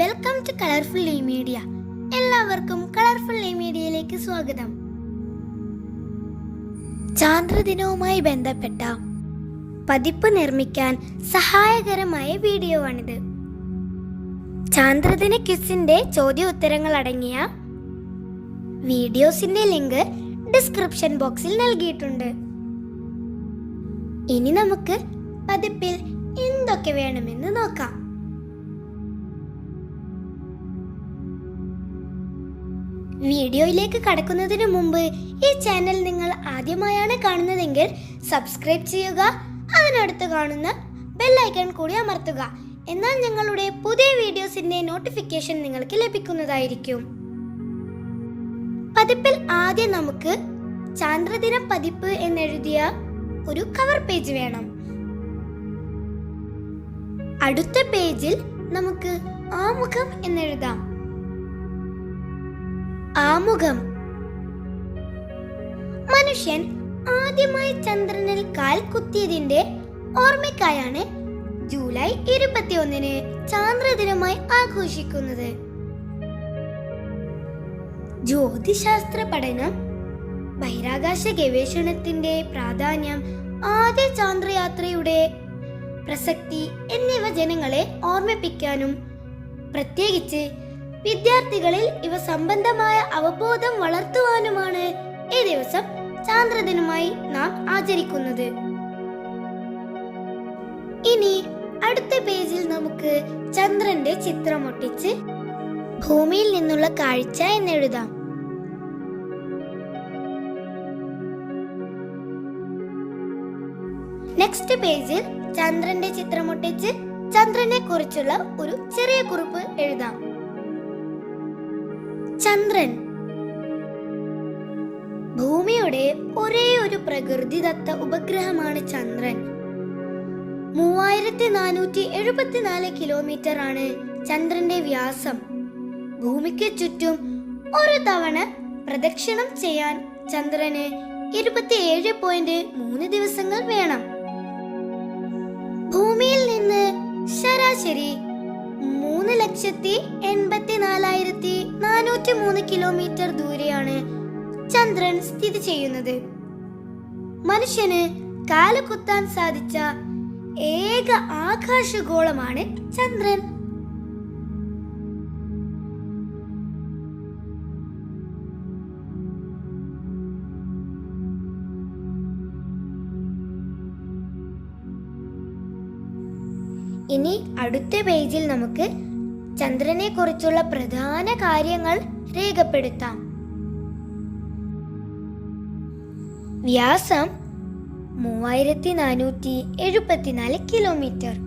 Welcome to colourful E media എല്ലാവർക്കും colourful E മീഡിയയിലേക്ക് സ്വാഗതം. ചാന്ദ്രദിനവുമായി ബന്ധപ്പെട്ട പതിപ്പ് നിർമ്മിക്കാൻ സഹായകരമായ വീഡിയോ ആണിത് ചാന്ദ്രദിന ക്വിസിന്റെ ചോദ്യോത്തരങ്ങൾ അടങ്ങിയ വീഡിയോസിന്റെ ലിങ്ക് ഡിസ്ക്രിപ്ഷൻ ബോക്സിൽ നൽകിയിട്ടുണ്ട്. ഇനി നമുക്ക് പതിപ്പിൽ എന്തൊക്കെ വേണമെന്ന് നോക്കാം. വീഡിയോയിലേക്ക് കടക്കുന്നതിന് മുമ്പ് ഈ ചാനൽ നിങ്ങൾ ആദ്യമായാണ് കാണുന്നതെങ്കിൽ സബ്സ്ക്രൈബ് ചെയ്യുക അതിനടുത്ത് കാണുന്ന ബെല്ലൈക്കൺ കൂടി അമർത്തുക. എന്നാൽ ഞങ്ങളുടെ പുതിയ വീഡിയോസിന്റെ നോട്ടിഫിക്കേഷൻ നിങ്ങൾക്ക് ലഭിക്കുന്നതായിരിക്കും. പതിപ്പിൽ ആദ്യം നമുക്ക് ചാന്ദ്രദിന പതിപ്പ് എന്നെഴുതിയ ഒരു കവർ പേജ് വേണം. അടുത്ത പേജിൽ നമുക്ക് ആമുഖം എന്നെഴുതാം. ആമുഖം. മനുഷ്യൻ ആദ്യമായി ചന്ദ്രനിൽ കാൽ കുത്തിയതിന്റെ ഓർമ്മയ്ക്കായാണ് ജൂലൈ ഇരുപത്തിയൊന്നിന് ചാന്ദ്രദിനമായി ആഘോഷിക്കുന്നത്. ജ്യോതിശാസ്ത്ര പഠനം ബഹിരാകാശ ഗവേഷണത്തിന്റെ പ്രാധാന്യം ആദ്യ ചാന്ദ്രയാത്രയുടെ പ്രസക്തി എന്നിവ ജനങ്ങളെ ഓർമ്മിപ്പിക്കാനും പ്രത്യേകിച്ച് വിദ്യാർത്ഥികളിൽ ഇവ സംബന്ധമായ അവബോധം വളർത്തുവാനുമാണ് ഈ ദിവസം ചാന്ദ്രദിനമായി നാം ആചരിക്കുന്നത്. ഇനി അടുത്ത പേജിൽ നമുക്ക് ചന്ദ്രന്റെ ചിത്രം ഒട്ടിച്ച് ഭൂമിയിൽ നിന്നുള്ള കാഴ്ച എന്നെഴുതാം. നെക്സ്റ്റ് പേജിൽ ചന്ദ്രന്റെ ചിത്രം ഒട്ടിച്ച് ചന്ദ്രനെ കുറിച്ചുള്ള ഒരു ചെറിയ കുറിപ്പ് എഴുതാം. ചന്ദ്രൻ. ഭൂമിയുടെ ഒരേ ഒരു പ്രകൃതിദത്ത ഉപഗ്രഹമാണ് ചന്ദ്രൻ. മൂവായിരത്തി നാനൂറ്റി എഴുപത്തിനാല് കിലോമീറ്റർ ആണ് ചന്ദ്രന്റെ വ്യാസം. ഭൂമിക്ക് ചുറ്റും ഒരു തവണ പ്രദക്ഷിണം ചെയ്യാൻ ചന്ദ്രന് ഇരുപത്തിയേഴ് പോയിന്റ് മൂന്ന് ദിവസങ്ങൾ വേണം. ഭൂമിയിൽ നിന്ന് ശരാശരി ലക്ഷത്തി എൺപത്തി നാലായിരത്തി നാനൂറ്റി മൂന്ന് കിലോമീറ്റർ ദൂരെയാണ് ചന്ദ്രൻ സ്ഥിതി ചെയ്യുന്നത്. മനുഷ്യന് കാലുകുത്താൻ സാധിച്ച ഏക ആകാശഗോളമാണ് ചന്ദ്രൻ. ഇനി അടുത്ത പേജിൽ നമുക്ക് ചന്ദ്രനെ കുറിച്ചുള്ള പ്രധാന കാര്യങ്ങൾ രേഖപ്പെടുത്താം. വ്യാസം മൂവായിരത്തി നാനൂറ്റി എഴുപത്തിനാല് കിലോമീറ്റർ.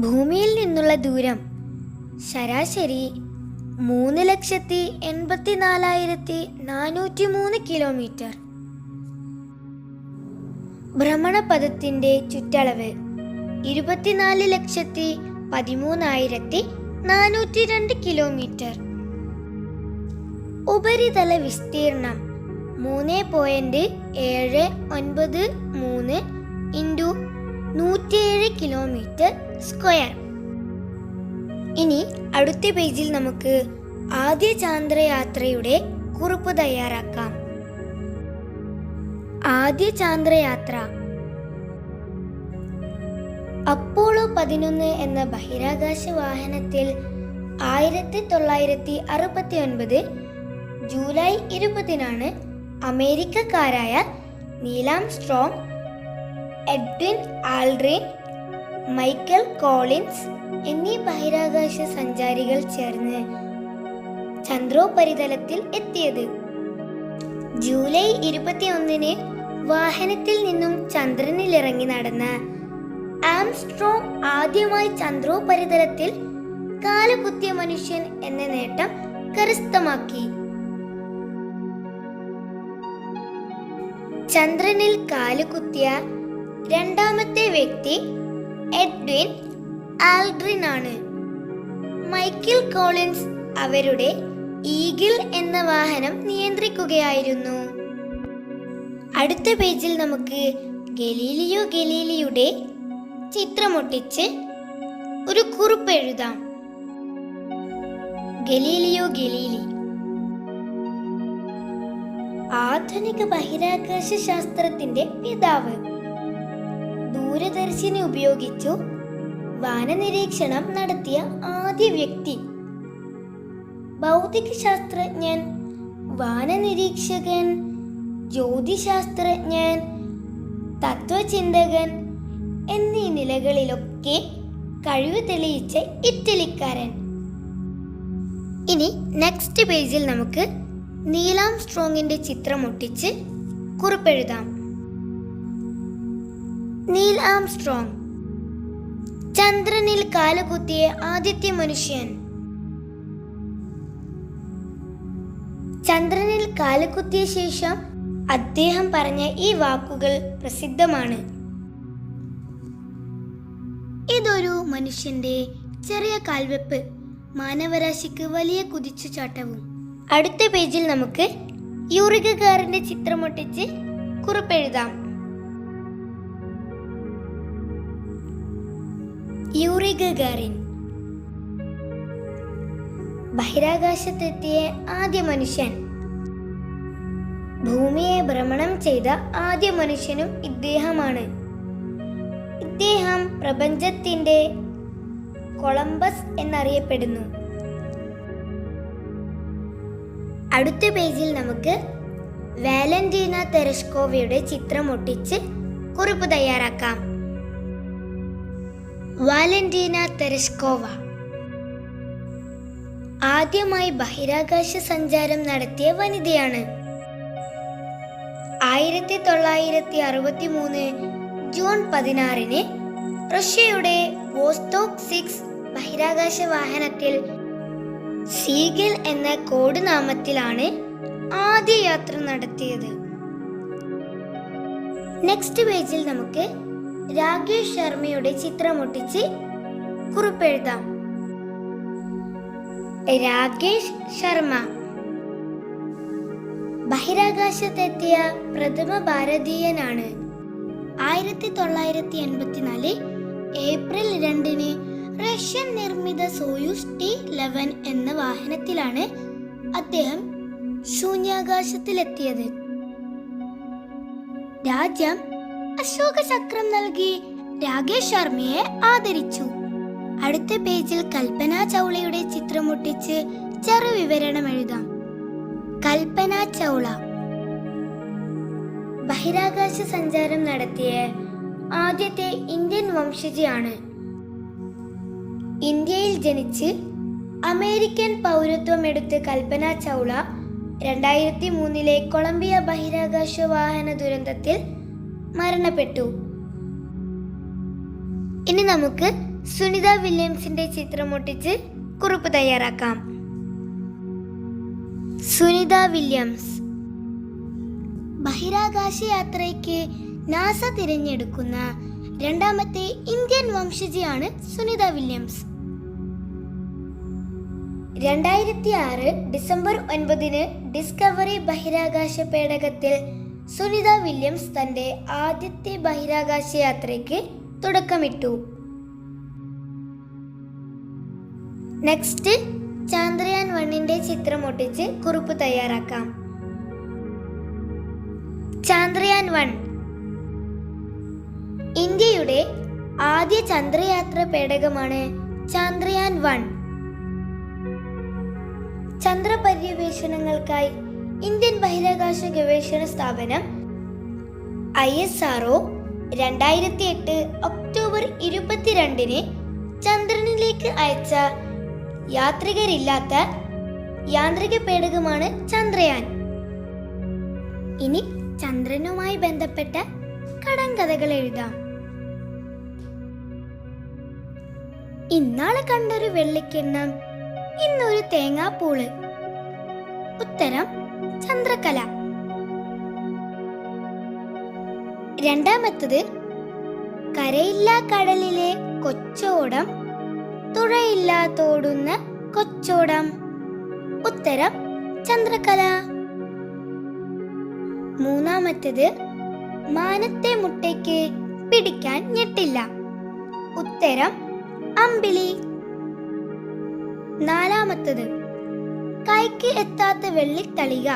ഭൂമിയിൽ നിന്നുള്ള ദൂരം ശരാശരി മൂന്ന് ലക്ഷത്തി എൺപത്തി നാലായിരത്തി നാനൂറ്റി മൂന്ന് കിലോമീറ്റർ. ഭ്രമണപഥത്തിന്റെ ചുറ്റളവ് ഇരുപത്തിനാല് ലക്ഷത്തി പതിമൂന്നായിരത്തി നാനൂറ്റി രണ്ട് കിലോമീറ്റർ. ഉപരിതല വിസ്തീർണം മൂന്ന് പോയിന്റ് ഏഴ് ഒൻപത് മൂന്ന് ഇന്റു നൂറ്റിയേഴ് കിലോമീറ്റർ സ്ക്വയർ. ഇനി അടുത്ത പേജിൽ നമുക്ക് ആദ്യ ചാന്ദ്രയാത്രയുടെ കുറിപ്പ് തയ്യാറാക്കാം. ആദ്യ ചാന്ദ്രയാത്ര അപ്പോളോ പതിനൊന്ന് എന്ന ബഹിരാകാശ വാഹനത്തിൽ ആയിരത്തി തൊള്ളായിരത്തി അറുപത്തി ഒൻപത് ജൂലൈ ഇരുപതിനാണ് അമേരിക്കക്കാരായ Neil Armstrong Edwin Aldrin Michael Collins എന്നീ ബഹിരാകാശ സഞ്ചാരികൾ ചേർന്ന് ചന്ദ്രോപരിതലത്തിൽ എത്തിയത്. ജൂലൈ ഇരുപത്തിയൊന്നിന് വാഹനത്തിൽ നിന്നും ചന്ദ്രനിലിറങ്ങി നടന്ന ആംസ്ട്രോങ് ആദ്യമായി ചന്ദ്രോപരിതലത്തിൽ കാലുകുത്തിയ മനുഷ്യൻ എന്ന നേട്ടം കരസ്ഥമാക്കി. ചന്ദ്രനിൽ കാലുകുത്തിയ രണ്ടാമത്തെ വ്യക്തി എഡ്വിൻ ആൽഡ്രിൻ ആണ് മൈക്കിൾ കോളിൻസ് അവരുടെ ഈഗിൾ എന്ന വാഹനം നിയന്ത്രിക്കുകയായിരുന്നു. അടുത്ത പേജിൽ നമുക്ക് ഗലീലിയോ ഗലീലിയുടെ ചിത്രമൊട്ടിച്ച് ഒരു കുറിപ്പ് എഴുതാം. Galileo Galilei. ആധുനിക ബഹിരാകാശ ശാസ്ത്രത്തിന്റെ പിതാവ്. ദൂരദർശിനി ഉപയോഗിച്ചു വാനനിരീക്ഷണം നടത്തിയ ആദ്യ വ്യക്തി. ഭൗതിക ശാസ്ത്രജ്ഞൻ വാനനിരീക്ഷകൻ ജ്യോതിശാസ്ത്രജ്ഞൻ തത്വചിന്തകൻ എന്നീ നിലകളിലൊക്കെ കഴിവ് തെളിയിച്ച ഇറ്റലിക്കാരൻ. ഇനി നെക്സ്റ്റ് പേജിൽ നമുക്ക് നീലാം സ്ട്രോങ്ങിന്റെ ചിത്രം ഒട്ടിച്ച് കുറിപ്പെഴുതാം. നീൽ സ്ട്രോങ് ചന്ദ്രനിൽ കാലുകുത്തിയ ആദ്യത്തെ മനുഷ്യൻ. ചന്ദ്രനിൽ കാലുകുത്തിയ ശേഷം അദ്ദേഹം പറഞ്ഞ ഈ വാക്കുകൾ പ്രസിദ്ധമാണ്. ഇതൊരു മനുഷ്യന്റെ ചെറിയ കാൽവെപ്പ്. മാനവരാശിക്ക് വലിയ കുതിച്ചുചാട്ടവും. അടുത്ത പേജിൽ നമുക്ക് യൂറികക്കാരന്റെ ചിത്രമൊട്ടിച്ച് കുറിപ്പെഴുതാം. യൂറിഗാറിൻ ബഹിരാകാശത്തെത്തിയ ആദ്യ മനുഷ്യൻ. ഭൂമിയെ ഭ്രമണം ചെയ്ത ആദ്യ മനുഷ്യനും ഇദ്ദേഹമാണ്. ഇദ്ദേഹം പ്രപഞ്ചത്തിന്റെ കൊളംബസ് എന്നറിയപ്പെടുന്നു. അടുത്ത പേജിൽ നമുക്ക് വാലന്റീന തെരഷ്കോവയുടെ ചിത്രം ഒട്ടിച്ച് കുറിപ്പ് തയ്യാറാക്കാം. Valentina Tereshkova. ആദ്യമായി ബഹിരാകാശ സഞ്ചാരം നടത്തിയ വനിതയാണ്. ആയിരത്തി തൊള്ളായിരത്തി അറുപത്തി മൂന്ന് ജൂൺ പതിനാറിന് റഷ്യയുടെ വോസ്റ്റോക്ക് സിക്സ് ബഹിരാകാശ വാഹനത്തിൽ സീഗൽ എന്ന കോഡ് നാമത്തിലാണ് ആദ്യ യാത്ര നടത്തിയത്. നെക്സ്റ്റ് പേജിൽ നമുക്ക് രാകേഷ് ശർമ്മയുടെ ചിത്രമൊട്ടിച്ച് കുറിപ്പെഴുതാം. രാകേഷ് ശർമ്മ. ബഹിരാകാശത്തെത്തിയ പ്രഥമ ഭാരതീയനാണ്. ആയിരത്തി തൊള്ളായിരത്തി എൺപത്തിനാല് ഏപ്രിൽ രണ്ടിന് റഷ്യൻ നിർമ്മിത സോയൂസ് ടി ലെവൻ എന്ന വാഹനത്തിലാണ് അദ്ദേഹം ശൂന്യാകാശത്തിലെത്തിയത്. രാജ്യം അശോക ചക്രം നൽകി രാകേഷ് ശർമ്മയെ ആദരിച്ചു. അടുത്ത പേജിൽ കൽപ്പന ചൗളയുടെ ചിത്രമൊട്ടിച്ച് ചെറു വിവരണം എഴുതാം. കൽപ്പന ചൗള ബഹിരാകാശ സഞ്ചാരം നടത്തിയ ആദ്യത്തെ ഇന്ത്യൻ വംശജയാണ്. ഇന്ത്യയിൽ ജനിച്ച് അമേരിക്കൻ പൗരത്വം എടുത്ത് കൽപ്പന ചൗള രണ്ടായിരത്തി മൂന്നിലെ കൊളംബിയ ബഹിരാകാശ വാഹന ദുരന്തത്തിൽ മരണപ്പെട്ടു. ഇനി നമുക്ക് സുനിത വില്യംസിന്റെ ചിത്രം ഒട്ടിച്ച് കുറിപ്പ് തയ്യാറാക്കാം. സുനിത വില്യംസ് ബഹിരാകാശ യാത്രയ്ക്ക് നാസ തിരഞ്ഞെടുക്കുന്ന രണ്ടാമത്തെ ഇന്ത്യൻ വംശജിയാണ് സുനിത വില്യംസ്. രണ്ടായിരത്തി ആറ് ഡിസംബർ ഒൻപതിന് ഡിസ്കവറി ബഹിരാകാശ പേടകത്തിൽ സുനിത വില്യംസ് തന്റെ ആദ്യത്തെ ബഹിരാകാശ യാത്രയ്ക്ക് തുടക്കമിട്ടു. നെക്സ്റ്റ് ചാന്ദ്രയാൻ വണ്ണിന്റെ ചിത്രം ഒട്ടിച്ച് കുറിപ്പ് തയ്യാറാക്കാം. ചാന്ദ്രയാൻ വൺ. ഇന്ത്യയുടെ ആദ്യ ചന്ദ്രയാത്ര പേടകമാണ് ചന്ദ്രയാൻ വൺ. ചന്ദ്ര പര്യവേഷണങ്ങൾക്കായി ഇന്ത്യൻ ബഹിരാകാശ ഗവേഷണ സ്ഥാപനം ഐ എസ് ആർ ഒ രണ്ടായിരത്തി എട്ട് ഒക്ടോബർ ഇരുപത്തിരണ്ടിന് ചന്ദ്രനിലേക്ക് അയച്ച യാത്രികരില്ലാത്ത യാന്ത്രിക പേടകമാണ് ചന്ദ്രയാൻ. ഇനി ചന്ദ്രനുമായി ബന്ധപ്പെട്ട കടങ്കഥകൾ എഴുതാം. ഇന്നാളെ കണ്ടൊരു വെള്ളിക്കിണ്ണം ഇന്നൊരു തേങ്ങാപ്പൂൾ. ഉത്തരം ചന്ദ്രകല. രണ്ടാമത്തത് കരയില്ലാ കടലിലെ കൊച്ചോടം തുഴയില്ലാത്തോടുന്ന കൊച്ചോടം. ഉത്തരം ചന്ദ്രകല. മൂന്നാമത്തേത് മാനത്തെ മുട്ടയ്ക്ക് പിടിക്കാൻ ഞെട്ടില്ല. ഉത്തരം അമ്പിളി. നാലാമത്തത് കൈക്ക് എത്താത്ത വെള്ളിത്തളിക.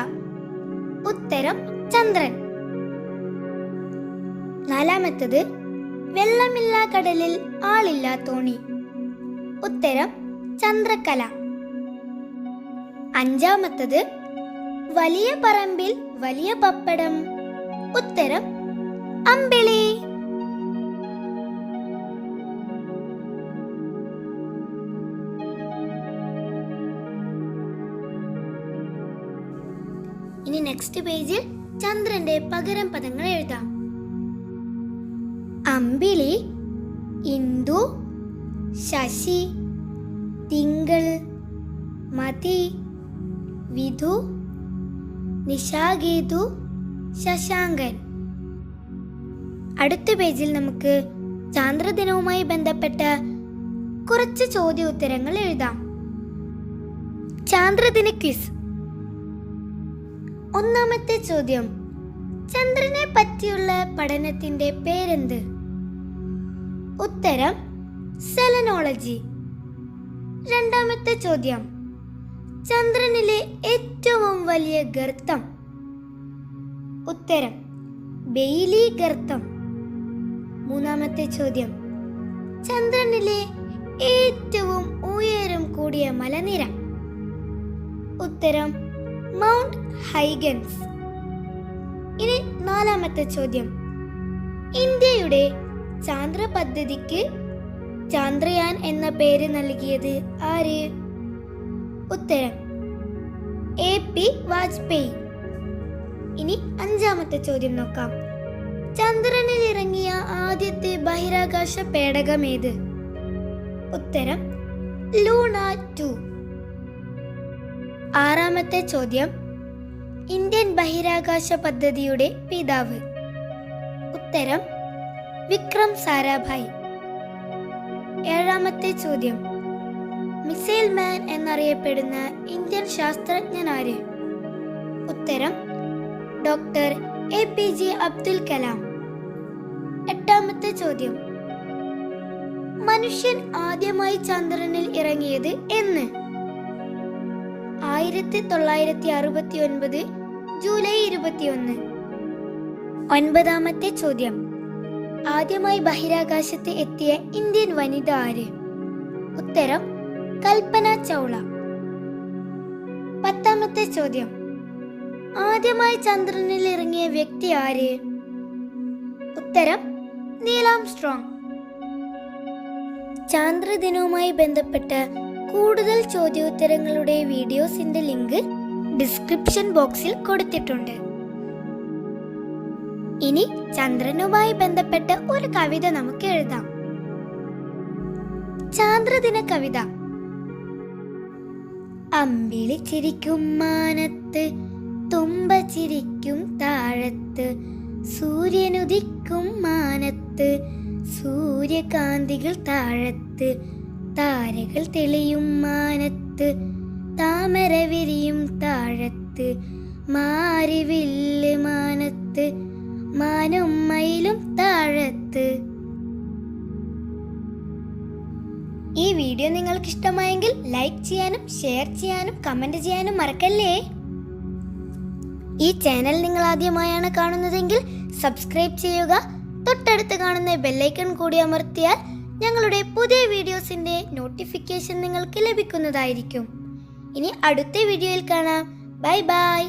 ഉത്തരം ചന്ദ്രൻ. നാലാമത്തത് വെള്ളമില്ലാ കടലിൽ ആളില്ല തോണി. ഉത്തരം ചന്ദ്രക്കല അഞ്ചാമത്തത് വലിയ പറമ്പിൽ വലിയ പപ്പടം. ഉത്തരം അമ്പിളി. ഇനി നെക്സ്റ്റ് പേജിൽ ചന്ദ്രന്റെ പകരം പദങ്ങൾ എഴുതാം. അമ്പിളി ഇന്ദു ശശി തിങ്കൾ മതി വിധു നിശാഗേതു ശശാങ്കൻ. അടുത്ത പേജിൽ നമുക്ക് ചാന്ദ്രദിനവുമായി ബന്ധപ്പെട്ട കുറച്ച് ചോദ്യോത്തരങ്ങൾ എഴുതാം. ചാന്ദ്രദിന ക്വിസ്. ഒന്നാമത്തെ ചോദ്യം ചന്ദ്രനെ പറ്റിയുള്ള പഠനത്തിന്റെ പേരെന്ത്? ഉത്തരം സെലനോളജി. രണ്ടാമത്തെ ചോദ്യം ചന്ദ്രനിലെ ഏറ്റവും വലിയ ഗർത്തം. ഉത്തരം ബെയിലി ഗർത്തം. മൂന്നാമത്തെ ചോദ്യം ചന്ദ്രനിലെ ഏറ്റവും ഉയരം കൂടിയ മലനിര. ഉത്തരം മൗണ്ട് ഹൈഗൻസ്. ഇനി നാലാമത്തെ ചോദ്യം ഇന്ത്യയുടെ ചാന്ദ്ര പദ്ധതിക്ക് ചാന്ദ്രയാൻ എന്ന പേര് നൽകിയത് ആര്? ഉത്തരം. A P Vajpayee. ഇനി അഞ്ചാമത്തെ ചോദ്യം നോക്കാം. ചന്ദ്രനിൽ ഇറങ്ങിയ ആദ്യത്തെ ബഹിരാകാശ പേടകം ഏത്? ഉത്തരം ലൂണ ടു. ആറാമത്തെ ചോദ്യം ഇന്ത്യൻ ബഹിരാകാശ പദ്ധതിയുടെ പിതാവ്. ഉത്തരം വിക്രം സാരാഭായ്. ഏഴാമത്തെ ചോദ്യം മിസൈൽ മാൻ എന്നറിയപ്പെടുന്ന ഇന്ത്യൻ ശാസ്ത്രജ്ഞൻ ആര്? ഉത്തരം doctor A P J Abdul Kalam. എട്ടാമത്തെ ചോദ്യം. മനുഷ്യൻ ആദ്യമായി ചന്ദ്രനിൽ ഇറങ്ങിയത് എന്ന്. ആയിരത്തി തൊള്ളായിരത്തി അറുപത്തി ഒൻപത് ജൂലൈ ഇരുപത്തിയൊന്ന്. ഒൻപതാമത്തെ ചോദ്യം. ആദ്യമായി ബഹിരാകാശത്ത് എത്തിയ ഇന്ത്യൻ വനിത ആര്? ഉത്തരം കൽപ്പന ചൗള. പത്താമത്തെ ചോദ്യം. ആദ്യമായി ചന്ദ്രനിൽ ഇറങ്ങിയ വ്യക്തി ആര്? ഉത്തരം നീലാം സ്ട്രോങ്. ചാന്ദ്രദിനവുമായി ബന്ധപ്പെട്ട കൂടുതൽ ചോദ്യോത്തരങ്ങളുടെ വീഡിയോസിന്റെ ലിങ്ക് ഡിസ്ക്രിപ്ഷൻ ബോക്സിൽ കൊടുത്തിട്ടുണ്ട്. ഇനി ചന്ദ്രനുമായി ബന്ധപ്പെട്ട ഒരു കവിത നമുക്ക് എഴുതാം. ചാന്ദ്രദിന കവിത. അമ്പിളി ചിരിക്കും മാനത്ത് തുമ്പ ചിരിക്കും താഴത്ത്. സൂര്യനുദിക്കും മാനത്ത് സൂര്യകാന്തികൾ താഴത്ത്. താരകൾ തെളിയും മാനത്ത് താമര വിരിയും താഴത്ത്. മാറിവില്ല് മാനത്ത് മാനും മയിലും താഴത്ത്. ഈ വീഡിയോ നിങ്ങൾക്ക് ഇഷ്ടമായെങ്കിൽ ലൈക്ക് ചെയ്യാനും ഷെയർ ചെയ്യാനും കമന്റ് ചെയ്യാനും മറക്കല്ലേ? ഈ ചാനൽ നിങ്ങൾ ആദ്യമായാണ് കാണുന്നതെങ്കിൽ സബ്സ്ക്രൈബ് ചെയ്യുക. തൊട്ടടുത്ത് കാണുന്ന ബെല്ലൈക്കൺ കൂടി അമർത്തിയാൽ ഞങ്ങളുടെ പുതിയ വീഡിയോസിന്റെ നോട്ടിഫിക്കേഷൻ നിങ്ങൾക്ക് ലഭിക്കുന്നതായിരിക്കും. ഇനി അടുത്ത വീഡിയോയിൽ കാണാം. Bye bye.